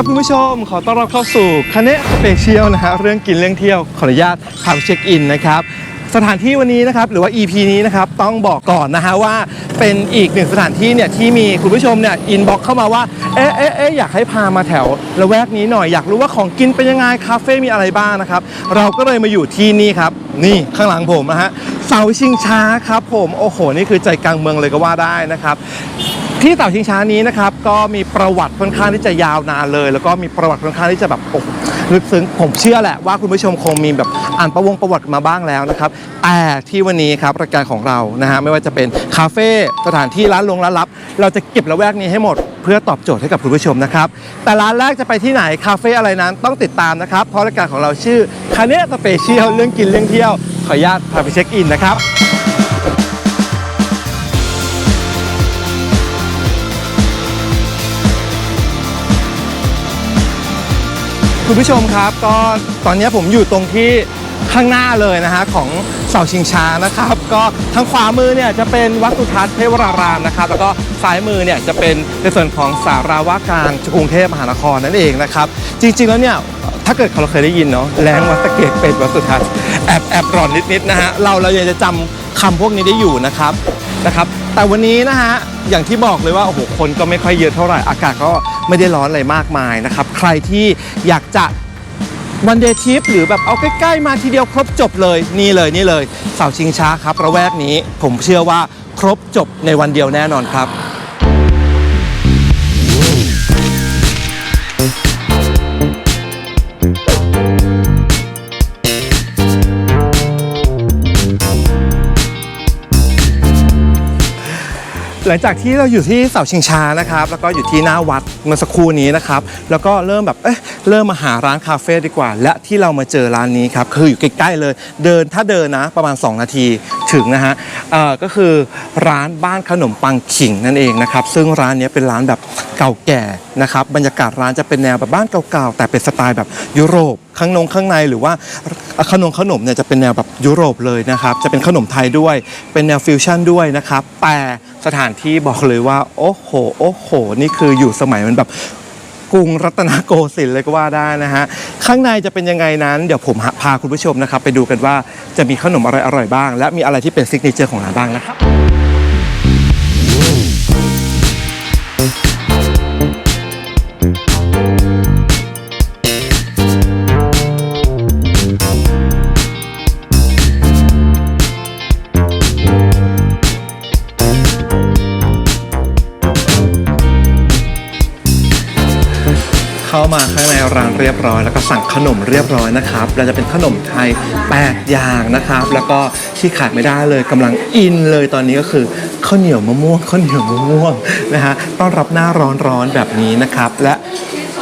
ครับคุณผู้ชมขอต้อนรับเข้าสู่คเนสเปเชียลนะฮะเรื่องกินเรื่องเที่ยวขออนุญาตพาไปเช็คอินนะครับสถานที่วันนี้นะครับหรือว่า EP นี้นะครับต้องบอกก่อนนะฮะว่าเป็นอีกหนึ่งสถานที่เนี่ยที่มีคุณผู้ชมเนี่ยอินบ็อกเข้ามาว่าเอ๊ะเอ๊ะเอ๊ะอยากให้พามาแถวละแวกนี้หน่อยอยากรู้ว่าของกินเป็นยังไงคาเฟ่มีอะไรบ้างนะครับเราก็เลยมาอยู่ที่นี่ครับนี่ข้างหลังผมนะฮะเสาชิงช้าครับผมโอ้โหนี่คือใจกลางเมืองเลยก็ว่าได้นะครับ ที่เต่าชิงช้านี้นะครับก็มีประวัติค่อนข้างที่จะยาวนานเลย แล้วก็มีประวัติค่อนข้างที่จะแบบลึกซึ้งผมเชื่อแหละว่าคุณผู้ชมคงมีแบบอ่านประวงประวัติมาบ้างแล้วนะครับแต่ที่วันนี้ครับรายการของเรานะฮะไม่ว่าจะเป็นคาเฟ่สถานที่ร้านลงร้านลับ เราจะเก็บละแวกนี้ให้หมด เพื่อตอบโจทย์ให้กับคุณผู้ชมนะครับแต่ร้านแรกจะไปที่ไหนคาเฟ่อะไรนั้นต้องติดตามนะครับเพราะรายการของเราชื่อคาเนสเปเชียลเรื่องกินเรื่องเที่ยวขออนุญาตพาไปเช็คอินนะครับ คุณผู้ชมครับ ก็ตอนนี้ผมอยู่ตรงที่ข้างหน้าเลยนะฮะของเสาชิงช้านะครับ ก็ทางขวามือเนี่ยจะเป็นวัดสุทัศน์เทวรารามนะครับ แล้วก็ซ้ายมือเนี่ยจะเป็นในส่วนของสาราว่าการกรุงเทพมหานครนั่นเองนะครับ จริง ๆ แล้วเนี่ยถ้าเกิดเราเคยได้ยินเนาะแรงวัดสะเกตเป็นวัดสุทัศน์แอบแอบร้อนนิดๆนะฮะเราเรายังจะจำ คำพวกนี้ได้อยู่นะครับนะครับ แต่วันนี้นะฮะอย่างที่บอกเลยว่าโอ้โหคนก็ไม่ค่อยเยอะเท่าไหร่อากาศก็ไม่ได้ร้อนอะไรมากมายนะครับ ใครที่อยากจะวันเดย์ทริปหรือแบบเอาใกล้ๆมาทีเดียวครบจบเลยนี่เลยนี่เลยเสาชิงช้าครับระแวกนี้ ผมเชื่อว่าครบจบในวันเดียวแน่นอนครับ หลังจากที่เราอยู่ที่เสาชิงช้านะครับ แล้วก็อยู่ที่หน้าวัดเมื่อสักครู่นี้นะครับ แล้วก็เริ่มแบบเอ๊ะเริ่มมาหาร้านคาเฟ่ดีกว่า และที่เรามาเจอร้านนี้ครับคืออยู่ใกล้ๆเลย เดินถ้าเดินนะประมาณ 2 นาทีถึงนะฮะเอ่อก็คือร้านบ้านขนมปังขิงนั่นเองนะครับ ซึ่งร้านนี้เป็นร้านแบบเก่าแก่นะครับบรรยากาศร้านจะเป็นแนวแบบบ้านเก่าๆแต่เป็นสไตล์แบบยุโรปข้างนงข้างในหรือว่าขนมขนมเนี่ยจะเป็นแนวแบบยุโรปเลยนะครับจะเป็นขนมไทยด้วย เป็นแนวฟิวชั่นด้วยนะครับแต่ สถานที่บอกเลยว่า โอ้โห โอ้โห นี่คืออยู่สมัยมันแบบกรุงรัตนโกสินทร์เลยก็ว่าได้นะฮะ ข้างในจะเป็นยังไงนั้น เดี๋ยวผมพาคุณผู้ชมนะครับ ไปดูกันว่าจะมีขนมอะไรอร่อยบ้าง และมีอะไรที่เป็นซิกเนเจอร์ของร้านบ้างนะครับ มาข้างในร้านเรียบร้อย แล้วก็สั่งขนมเรียบร้อยนะครับเราจะเป็นขนมไทย8อย่างนะครับ แล้วก็ที่ขาดไม่ได้เลยกำลังอินเลยตอนนี้ก็คือข้าวเหนียวมะม่วงข้าวเหนียวมะม่วงนะฮะต้อนรับหน้าร้อนๆแบบนี้นะครับ และ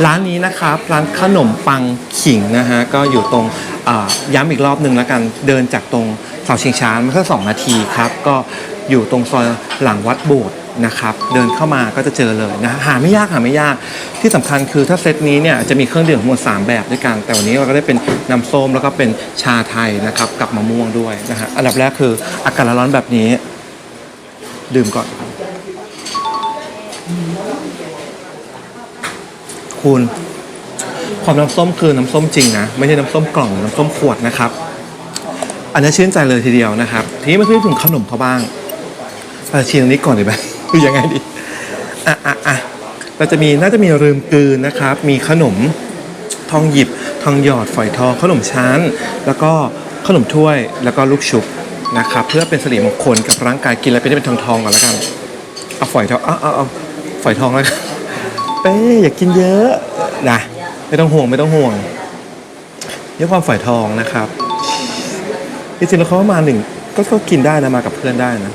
ร้านนี้นะครับร้านขนมปังขิงนะฮะก็อยู่ตรงย้ำอีกรอบหนึ่งแล้วกันเดินจากตรงเสาชิงช้ามันแค่สองนาทีครับ ก็อยู่ตรงซอยหลังวัดโบสถ์ นะครับเดินเข้ามาก็จะเจอเลยนะหาไม่ยากหาไม่ยากที่สำคัญคือถ้าเซตนี้เนี่ยจะมีเครื่องดื่มทั้งหมด3แบบด้วยกัน แต่วันนี้เราก็ได้เป็นน้ำส้มแล้วก็เป็นชาไทยนะครับกับมะม่วงด้วยนะฮะอันดับแรกคืออากาศร้อนแบบนี้ ดื่มก่อน คุณความน้ำส้มคือน้ำส้มจริงนะไม่ใช่น้ำส้มกล่องน้ำส้มขวดนะครับ อันนี้ชื่นใจเลยทีเดียวนะครับ ทีนี้มาพูดถึงขนมเขาบ้างเราชิมอันนี้ก่อนดีไหม คือยังไงดีอะอะอะเราจะมีน่าจะมีลืมกลืนนะครับ มีขนมทองหยิบทองหยอดฝอยทองขนมชั้น แล้วก็ขนมถ้วยแล้วก็ลูกชุบนะครับ เพื่อเป็นสิริมงคลกับร่างกายกินแล้วเป็นได้เป็นทองทองก่อนแล้วกันเอาฝอยทองเอาเอาเอาฝอยทองแล้วกันเป้อย่ากินเยอะนะไม่ต้องห่วงไม่ต้องห่วงเยอะความฝอยทองนะครับจริงๆแล้วเขามาหนึ่งก็ก็กินได้นะมากับเพื่อนได้นะ อื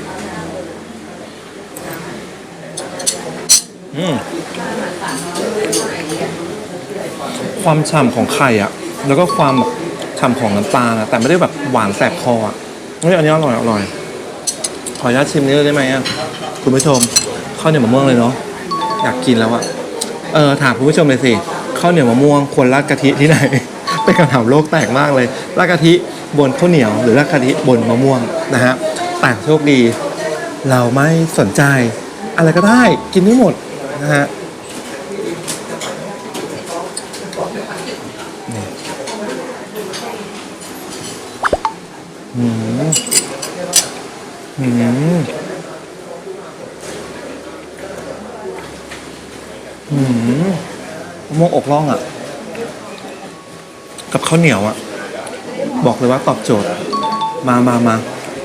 ม ความฉ่ำของไข่อะแล้วก็ความแบบฉ่ำของน้ำตาลอะแต่ไม่ได้แบบหวานแสบคออะเฮ้ยอันนี้อร่อยอร่อย ขออนุญาตชิมนี้เลยได้ไหมอะคุณผู้ชมข้าวเหนียวมะม่วงเลยเนาะอยากกินแล้วอะเออถามคุณผู้ชมเลยสิข้าวเหนียวมะม่วงควรราดกะทิที่ไหน เป็นคำถามโลกแตกมากเลยราดกะทิบนข้าวเหนียว หรือราดกะทิบนมะม่วงนะฮะแต่โชคดี เราไม่สนใจ อะไรก็ได้กินได้หมด นะฮะนี่อืมอืมอืมมะม่วงอกล่องอะ กับข้าวเหนียวอะ บอกเลยว่าตอบโจทย์ มามามา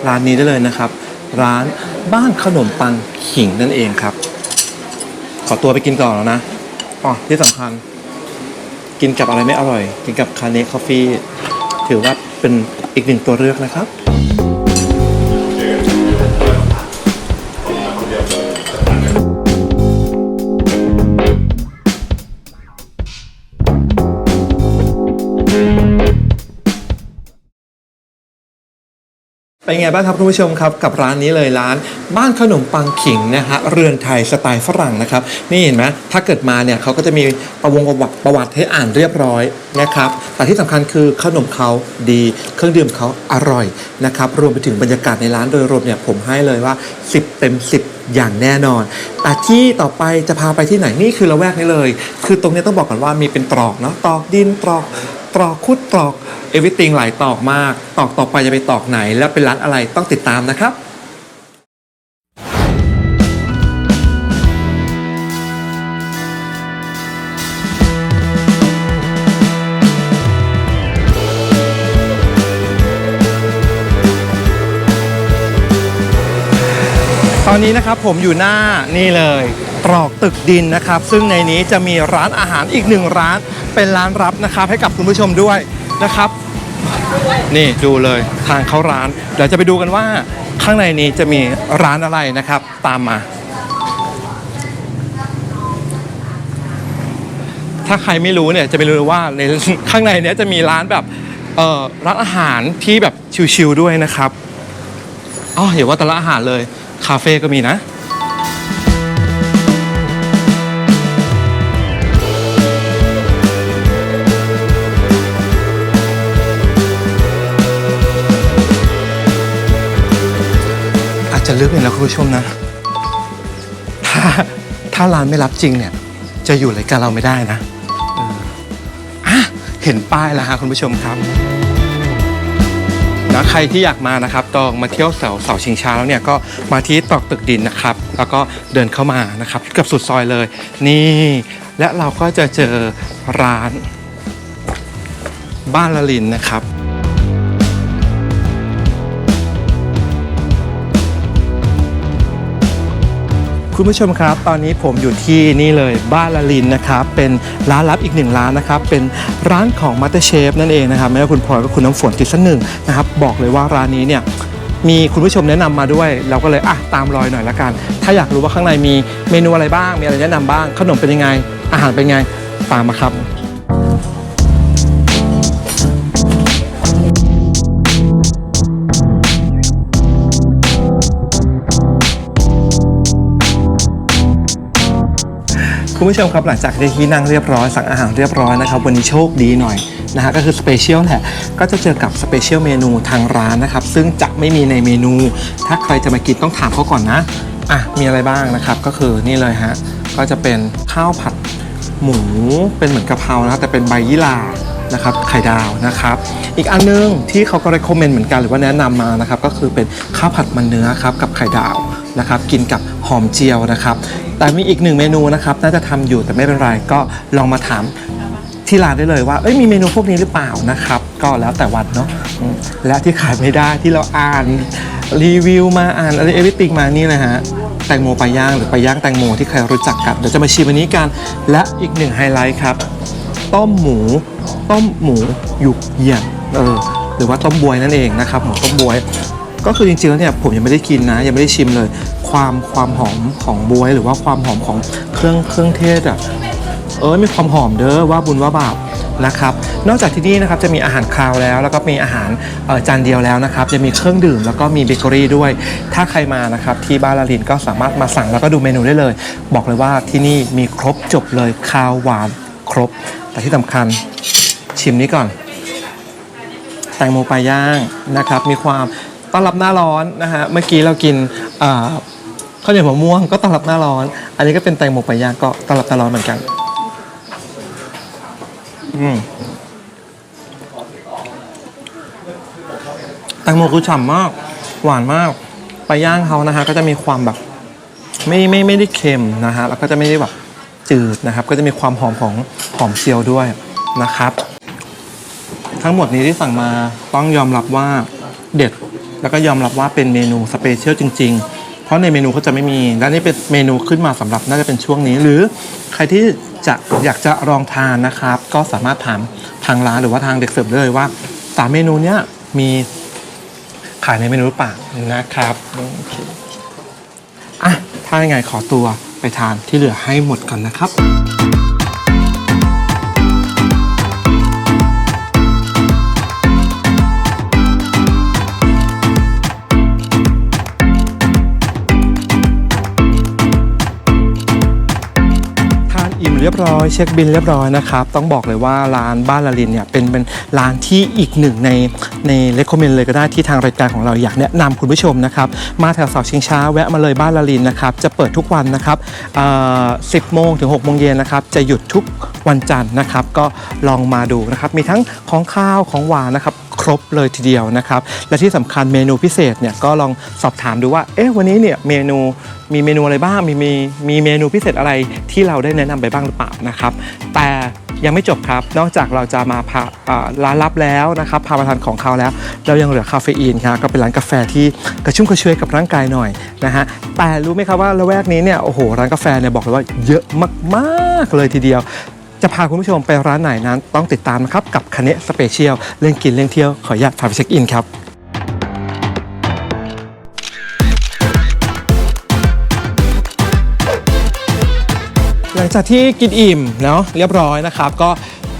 ร้านนี้ได้เลยนะครับ ร้านบ้านขนมปังขิงนั่นเองครับ ขอตัวไปกินก่อนแล้วนะอ๋อที่สำคัญ กินกับอะไรไม่อร่อย กินกับคาเนคอฟฟี่ถือว่าเป็นอีกหนึ่งตัวเลือกนะครับ เป็นไงบ้างครับคุณผู้ชมครับกับร้านนี้เลยร้าน บ้านขนมปังขิงนะฮะเรือนไทยสไตล์ฝรั่งนะครับนี่เห็นไหมถ้าเกิดมาเนี่ยเขาก็จะมีประวงประวัติประวัติให้อ่านเรียบร้อยนะครับแต่ที่สำคัญคือขนมเขาดี เครื่องดื่มเขาอร่อยนะครับรวมไปถึงบรรยากาศในร้านโดยรวมเนี่ยผมให้เลยว่า 10 เต็ม 10 อย่างแน่นอนแต่ที่ต่อไปจะพาไปที่ไหนนี่คือละแวกนี้เลย คือตรงนี้ต้องบอกก่อนว่ามีเป็นตรอกเนาะตรอกดินตรอก ตรอกคุดตรอกเอวิติงหลายตอกมาก ตอกต่อไปจะไปตอกไหน แล้วเป็นร้านอะไรต้องติดตามนะครับตอนนี้นะครับผมอยู่หน้านี่เลย ตรอกตึกดินนะครับ ซึ่งในนี้จะมีร้านอาหารอีกหนึ่งร้าน เป็นร้านรับนะครับให้กับคุณผู้ชมด้วยนะครับ นี่ดูเลยทางเข้าร้าน เดี๋ยวจะไปดูกันว่าข้างในนี้จะมีร้านอะไรนะครับ ตามมา ถ้าใครไม่รู้เนี่ยจะไม่รู้ว่าในข้างในเนี้ยจะมีร้านแบบเอ่อร้านอาหารที่แบบชิลๆด้วยนะครับอ๋ออย่าว่าแต่ละอาหารเลย คาเฟ่ก็มีนะ จะลึกเลยนะคุณผู้ชมนะ ถ้าถ้าร้านไม่รับจริงเนี่ย จะอยู่รายการเราไม่ได้นะเอออะเห็นป้ายแล้วฮะคุณผู้ชมครับนะใครที่อยากมานะครับต้องมาเที่ยวเสาเสาชิงช้าแล้วเนี่ยก็มาที่ตอกตึกดินนะครับ แล้วก็เดินเข้ามานะครับเกับสุดซอยเลย นี่ และเราก็จะเจอร้านบ้านละลินนะครับ คุณผู้ชมครับ ตอนนี้ผมอยู่ที่นี่เลยบ้านละลินนะครับ เป็นร้านลับอีกหนึ่งร้านนะครับ เป็นร้านของมัตเตอร์เชฟนั่นเองนะครับไม่ว่าคุณพลอยก็คุณน้ำฝนติดสักหนึ่งนะครับ บอกเลยว่าร้านนี้เนี่ยมีคุณผู้ชมแนะนำมาด้วย เราก็เลยอะตามรอยหน่อยละกัน ถ้าอยากรู้ว่าข้างในมีเมนูอะไรบ้าง มีอะไรแนะนำบ้าง ขนมเป็นยังไง อาหารเป็นยังไงตามมาครับ คุณผู้ชมครับหลังจากที่นั่งเรียบร้อยสั่งอาหารเรียบร้อยนะครับวันนี้โชคดีหน่อยนะฮะก็คือสเปเชียลแหละก็จะเจอกับสเปเชียลเมนูทางร้านนะครับ ซึ่งจะไม่มีในเมนู ถ้าใครจะมากินต้องถามเขาก่อนนะอะมีอะไรบ้างนะครับก็คือนี่เลยฮะก็จะเป็นข้าวผัดหมูเป็นเหมือนกะเพรานะแต่เป็นใบยี่หร่า นะครับไข่ดาวนะครับ อีกอันนึงที่เขาก็ recommend เหมือนกันหรือว่าแนะนำมานะครับก็คือเป็นข้าวผัดมันเนื้อครับกับไข่ดาวนะครับกินกับหอมเจียวนะครับ แต่มีอีกหนึ่งเมนูนะครับน่าจะทำอยู่แต่ไม่เป็นไรก็ลองมาถามที่ร้านได้เลยว่าเอ้ยมีเมนูพวกนี้หรือเปล่านะครับ ก็แล้วแต่วันเนาะและที่ขายไม่ได้ที่เราอ่านรีวิวมาอ่านอะไรเอวิติงมานี่เลยฮะแตงโมปลาย่างหรือปลาย่างแตงโมที่ใครรู้จักกันเดี๋ยวจะมาชิมอันนี้กัน และอีกหนึ่งไฮไลท์ครับ ต้มหมู ต้มหมูหยุกเหยี่ยนเออหรือว่าต้มบวยนั่นเองนะครับหมูต้มบวย ก็คือจริงๆแล้วเนี่ยผมยังไม่ได้กินนะ ยังไม่ได้ชิมเลย ความความหอมของบวย หรือว่าความหอมของเครื่องเครื่องเทศอะเออมีความหอมเด้อว่าบุญว่าบาปนะครับ นอกจากที่นี่นะครับจะมีอาหารคาวแล้ว แล้วก็มีอาหารออจานเดียวแล้วนะครับ จะมีเครื่องดื่มแล้วก็มีเบเกอรี่ด้วย ถ้าใครมานะครับที่บ้านลาลินก็สามารถมาสั่งแล้วก็ดูเมนูได้เลย บอกเลยว่าที่นี่มีครบจบเลยคาวหวานครบ แต่ที่สำคัญชิมนี้ก่อน แตงโมปลาย่างนะครับ มีความต้อนรับหน้าร้อนนะฮะเมื่อกี้เรากินข้าวเหนียวมะม่วงก็ต้อนรับหน้าร้อน อันนี้ก็เป็นแตงโมปลาย่างก็ต้อนรับหน้าร้อนเหมือนกัน อืมแตงโมคือฉ่ำมาก หวานมากปลาย่างเขานะฮะก็จะมีความแบบ ไม่ไม่ไม่ได้เค็มนะฮะแล้วก็จะไม่ได้แบบ จืดนะครับ ก็จะมีความหอมของหอมเซียวด้วยนะครับ ทั้งหมดนี้ที่สั่งมาต้องยอมรับว่าเด็ด แล้วก็ยอมรับว่าเป็นเมนูสเปเชียลจริง ๆ เพราะในเมนูเขาจะไม่มี และนี่เป็นเมนูขึ้นมาสำหรับน่าจะเป็นช่วงนี้ หรือใครที่จะอยากจะลองทานนะครับ ก็สามารถถามทางร้านหรือว่าทางเด็กเสิร์ฟได้เลยว่าสามเมนูเนี้ยมีขายในเมนูหรือเปล่านะครับโอเคอะถ้ายังไงขอตัว ไปทานที่เหลือให้หมดก่อนนะครับ เรียบร้อยเช็คบินเรียบร้อยนะครับ ต้องบอกเลยว่าร้านบ้านลาลินเนี่ยเป็นเป็นร้านที่อีกหนึ่งในในเลคคอมเมนต์เลยก็ได้ที่ทางรายการของเราอยากแนะนำคุณผู้ชมนะครับ มาแถวเสาชิงช้าแวะมาเลยบ้านลาลินนะครับ จะเปิดทุกวันนะครับเอ่อ10โมงถึง6โมงเย็นนะครับ จะหยุดทุกวันจันทร์นะครับ ก็ลองมาดูนะครับ มีทั้งของข้าวของหวานนะครับ บเลยทีเดียวนะครับ และที่สำคัญเมนูพิเศษเนี่ยก็ลองสอบถามดูว่า เอ๊ะวันนี้เนี่ยเมนูมีเมนูอะไรบ้าง มีมีมีเมนูพิเศษอะไรที่เราได้แนะนำไปบ้างหรือเปล่านะครับ แต่ยังไม่จบครับ นอกจากเราจะมาพาอ่าร้านลับแล้วนะครับพามาทานของเขาแล้ว เรายังเหลือคาเฟอีนครับก็เป็นร้านกาแฟที่กระชุ่มกระชวยกับร่างกายหน่อยนะฮะแต่รู้ไหมครับว่าละแวกนี้เนี่ยโอ้โหร้านกาแฟเนี่ยบอกเลยว่าเยอะมากๆเลยทีเดียว จะพาคุณผู้ชมไปร้านไหนนั้นต้องติดตามนะครับ กับคเนสเปเชียลเรื่องกินเรื่องเที่ยวขออนุญาตพาไปเช็คอินครับหลังจากที่กินอิ่มเนาะเรียบร้อยนะครับ ก็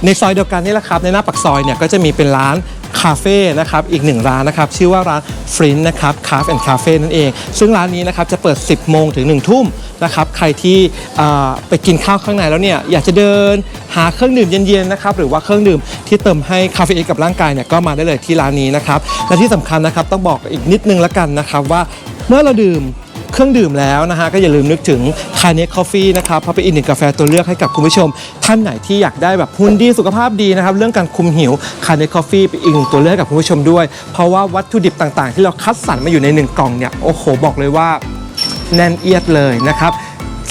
ในซอยเดียวกันนี่แหละครับ ในหน้าปักซอยเนี่ยก็จะมีเป็นร้าน คาเฟ่นะครับอีกหนึ่งร้านนะครับชื่อว่าร้านฟรินนะครับคาเฟ่แอนด์คาเฟ่นั่นเอง ซึ่งร้านนี้นะครับจะเปิด 10 โมงถึง 1 ทุ่มนะครับใครที่ไปกินข้าวข้างในแล้วเนี่ยอยากจะเดินหาเครื่องดื่มเย็นๆนะครับหรือว่าเครื่องดื่มที่เติมให้คาเฟอีนกับร่างกายเนี่ยก็มาได้เลยที่ร้านนี้นะครับและที่สำคัญนะครับต้องบอกอีกนิดนึงละกันนะครับว่าเมื่อเราดื่ม เครื่องดื่มแล้วนะฮะก็อย่าลืมนึกถึงคาเน c คอฟฟี่นะครับเพราะเป็นอีกหนึ่งกาแฟตัวเลือกให้กับคุณผู้ชม ท่านไหนที่อยากได้แบบหุ่นดีสุขภาพดีนะครับเรื่องการคุมหิวคาเน c คอฟฟี่เป็นอีกหนึ่งตัวเลือกให้กับคุณผู้ชมด้วย เพราะว่าวัตถุดิบต่างๆ ที่เราคัดสรรมาอยู่ในหนึ่งกล่องเนี่ยโอ้โหบอกเลยว่าแน่นเอียดเลยนะครับ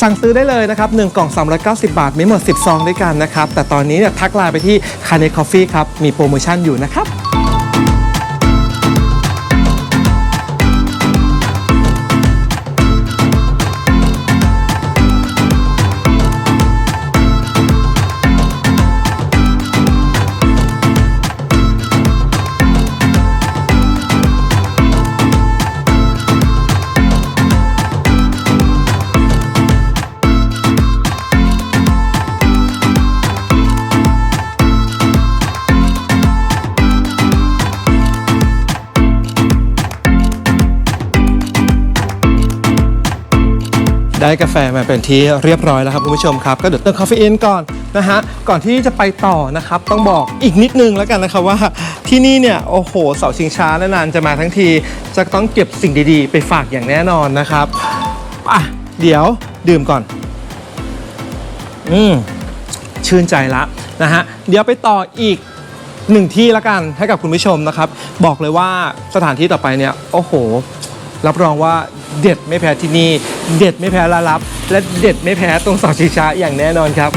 สั่งซื้อได้เลยนะครับ 1 กล่อง 390 บาท มีหมด 10 ซองด้วยกันนะครับ แต่ตอนนี้เนี่ยทักไลน์ไปที่คาเน c คอฟฟี่ครับ มีโปรโมชั่นอยู่นะครับ ได้กาแฟมาเป็นที่เรียบร้อยแล้วครับคุณผู้ชมครับ ก็เดี๋ยวเติมคาเฟอีนก่อนนะฮะก่อนที่จะไปต่อนะครับต้องบอกอีกนิดนึงแล้วกันนะครับว่าที่นี่เนี่ยโอ้โหเสาชิงช้านานๆจะมาทั้งที จะต้องเก็บสิ่งดีๆ ไปฝากอย่างแน่นอนนะครับอะเดี๋ยวดื่มก่อน อืมชื่นใจละนะฮะเดี๋ยวไปต่ออีกหนึ่งที่ละกันให้กับคุณผู้ชมนะครับ บอกเลยว่าสถานที่ต่อไปเนี่ยโอ้โห รับรองว่า เด็ดไม่แพ้ที่นี่ เด็ดไม่แพ้ลาลับ และเด็ดไม่แพ้ตรงเสาชิงช้าอย่างแน่นอนครับ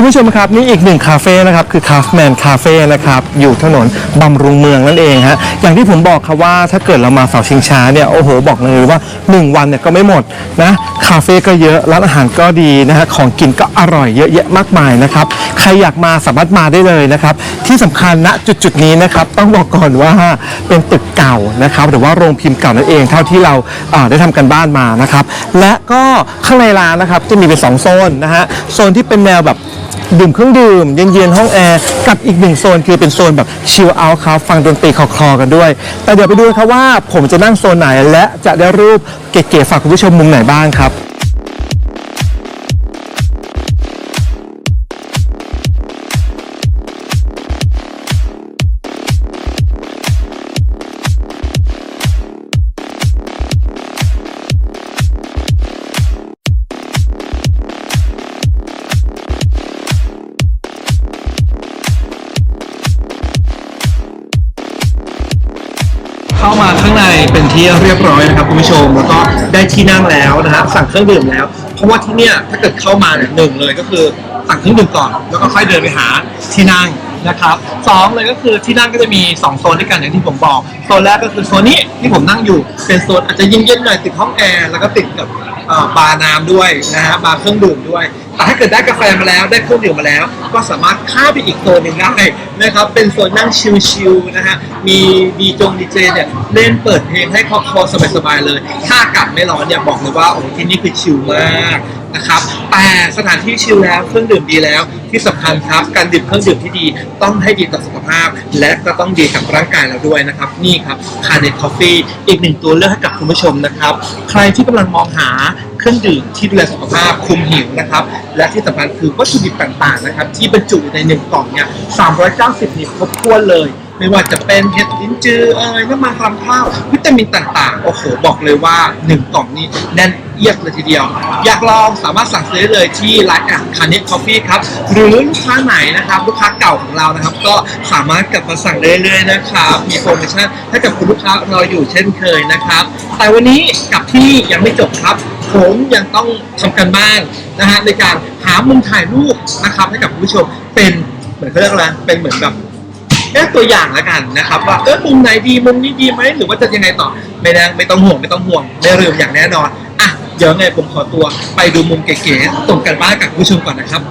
คุณผู้ชมครับนี่อีกหนึ่งคาเฟ่นะครับคือ c a f m a n Cafe นะครับอยู่ถนนบำรุงเมืองนั่นเองฮะอย่างที่ผมบอกครับว่าถ้าเกิดเรามาเสาชิงช้าเนี่ยโอ้โหบอกเลยว่า 1 วันเนี่ยก็ไม่หมดนะคาเฟ่ก็เยอะร้านอาหารก็ดีนะฮะของกินก็อร่อยเยอะแยะมากมายนะครับใครอยากมาสามารถมาได้เลยนะครับที่สำคัญณจุดจุดนี้นะครับต้องบอกก่อนว่าเป็นตึกเก่านะครับหรือว่าโรงพิมพ์เก่านั่นเอง เท่าที่เราได้ทำกันบ้านมานะครับและก็ข้างในร้านนะครับจะมีเป็นสองโซนนะฮะโซนที่เป็นแนวแบบ ดื่มเครื่องดื่ม เย็นๆห้องแอร์กับอีกหนึ่งโซนคือเป็นโซนแบบชิลเอาท์ครับฟังดนตรีคลอๆกันด้วย แต่เดี๋ยวไปดูครับว่าผมจะนั่งโซนไหนและจะได้รูปเก๋ๆฝากคุณผู้ชมมุมไหนบ้างครับ เป็นที่เรียบร้อยนะครับคุณผู้ชมแล้วก็ได้ที่นั่งแล้วนะฮะสั่งเครื่องดื่มแล้ว เพราะว่าที่เนี่ยถ้าเกิดเข้ามาเนี่ยหนึ่งเลยก็คือสั่งเครื่องดื่มก่อน แล้วก็ค่อยเดินไปหาที่นั่งนะครับสองเลยก็คือที่นั่งก็จะมีสองโซนด้วยกันอย่างที่ผมบอก โซนแรกก็คือโซนนี้ที่ผมนั่งอยู่เป็นโซนอาจจะเย็นๆหน่อยติดห้องแอร์แล้วก็ติดกับบาร์น้ำด้วยนะฮะบาร์เครื่องดื่มด้วย ถ้าเกิดได้กาแฟมาแล้วได้เครื่องดื่มมาแล้ว ก็สามารถข้ามไปอีกโซนหนึ่งได้นะครับ เป็นโซนนั่งชิลๆนะฮะมีดีจงดีเจเนี่ยเล่นเปิดเพลงให้คอคอสบายๆเลย ถ้าอากาศไม่ร้อนเนี่ยบอกเลยว่าโอ้ที่นี่คือชิลมาก นะครับ แต่สถานที่ชิลแล้วเครื่องดื่มดีแล้ว ที่สำคัญครับ การดื่มเครื่องดื่มที่ดีต้องให้ดีต่อสุขภาพ และก็ต้องดีกับร่างกายเราด้วยนะครับ นี่ครับคาเนตคอฟฟี่อีกหนึ่งตัวเลือกให้กับคุณผู้ชมนะครับ ใครที่กำลังมองหาเครื่องดื่มที่ดูแลสุขภาพคุมหิวนะครับ และที่สำคัญคือวัตถุดิบต่างๆนะครับ ที่บรรจุในหนึ่งกล่องเนี่ย390นี่ครบถ้วนเลย ไม่ว่าจะเป็นเห็ดลิ้นจือเอ่ยน้ำมันรำข้าววิตามินต่างๆ โอ้โห บอกเลยว่า 1 กล่องนี้แน่นเอียดเลยทีเดียว อยากลองสามารถสั่งซื้อได้เลยที่ร้านแอดคานิคอฟฟี่ครับ หรือลูกค้าไหนนะครับ ลูกค้าเก่าของเรานะครับ ก็สามารถกลับมาสั่งได้เรื่อยๆนะครับมีโปรโมชั่นให้กับคุณลูกค้ารออยู่เช่นเคยนะครับ แต่วันนี้กับที่ยังไม่จบครับผมยังต้องทำกันบ้านนะฮะในการหามุมถ่ายรูปนะครับให้กับคุณผู้ชมเป็นเหมือนเขาเรียกอะไรเป็นเหมือนแบบ แค่ตัวอย่างแล้วกันนะครับว่าเออมุมไหนดีมุมนี้ดีไหมหรือว่าจะยังไงต่อไม่ได้ไม่ต้องห่วงไม่ต้องห่วงไม่ลืมอย่างแน่นอนอะเดี๋ยวไงผมขอตัวไปดูมุมเก๋ๆส่งกันบ้านกับผู้ชมก่อนนะครับ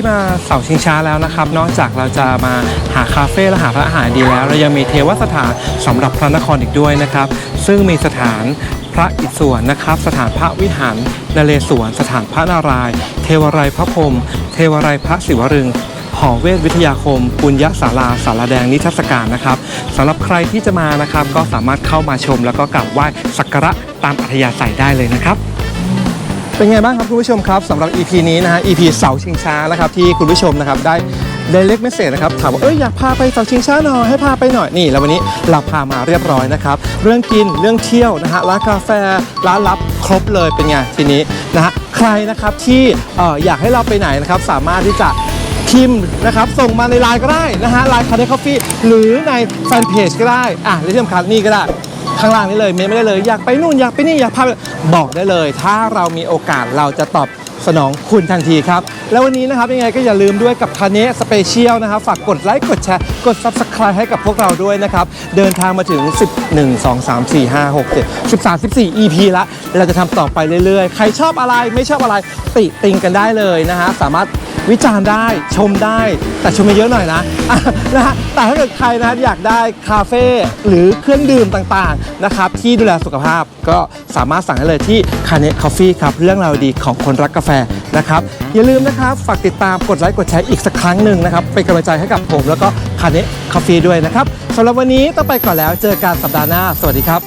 ที่มาเสาชิงช้าแล้วนะครับ นอกจากเราจะมาหาคาเฟ่และหาพร้านอาหารดีแล้ว เรายังมีเทวสถานสำหรับพระนครอีกด้วยนะครับ ซึ่งมีสถานพระอิศวรนะครับ สถานพระวิหารนเรศวร สถานพระนาราย เทวไรยพระพรมเทวไรยพระศิวรึงหอเวทวิทยาคม ปุญญศาลาสารแดงนิทรรศการนะครับสำหรับใครที่จะมานะครับ ก็สามารถเข้ามาชม แล้วก็กราบไหว้สักการะตามอัธยาศัยได้เลยนะครับ เป็นไงบ้างครับคุณผู้ชมครับสำหรับ EP นี้นะฮะ EP เสาชิงช้านะครับที่คุณผู้ชมนะครับได้ได้เล็กเมสเซจนะครับถามว่าเอ้ยอยากพาไปเสาชิงช้าหน่อยให้พาไปหน่อยนี่ แล้ววันนี้เราพามาเรียบร้อยนะครับเรื่องกินเรื่องเที่ยวนะฮะร้านกาแฟร้านลับครบเลยเป็นไงทีนี้นะฮะใครนะครับที่เอ่ออยากให้เราไปไหนนะครับสามารถที่จะพิมพ์นะครับส่งมาในไลน์ก็ได้นะฮะไลน์คาเดคอฟฟี่หรือในแฟนเพจก็ได้อะและที่สำคัญนี่ก็ได้ ข้างล่างนี้เลยเมนไม่ได้เลยอยากไปนู่นอยากไปนี่อยากพาบอกได้เลย ถ้าเรามีโอกาสเราจะตอบ สนองคุณทันทีครับ แล้ววันนี้นะครับยังไงก็อย่าลืมด้วยกับคาเนะสเปเชียลนะครับ ฝากกดไลค์กดแชร์กด Subscribe ให้กับพวกเราด้วยนะครับ เดินทางมาถึง 11 2 3 4 5 6 7 13 14 EP ละ เราจะทำต่อไปเรื่อยๆ ใครชอบอะไรไม่ชอบอะไรติติงกันได้เลยนะฮะสามารถวิจารณ์ได้ชมได้แต่ชมเยอะหน่อยนะนะฮะแต่ถ้าเกิดใครนะอยากได้คาเฟ่หรือเครื่องดื่มต่างๆนะครับที่ดูแลสุขภาพก็สามารถสั่งได้เลยที่คาเน c o f ฟ e ครับเรื่องราวดีของคนรักกาแฟนะครับอย่าลืมนะครับฝากติดตามกดไลค์กดแชร์อีกสักครั้งหนึ่งนะครับเป็นกำลังใจให้กับผมแล้วก็คาเนะคาเฟ่ด้วยนะครับสำหรับวันนี้ต้องไปก่อนแล้วเจอกันสัปดาห์หน้า สวัสดีครับ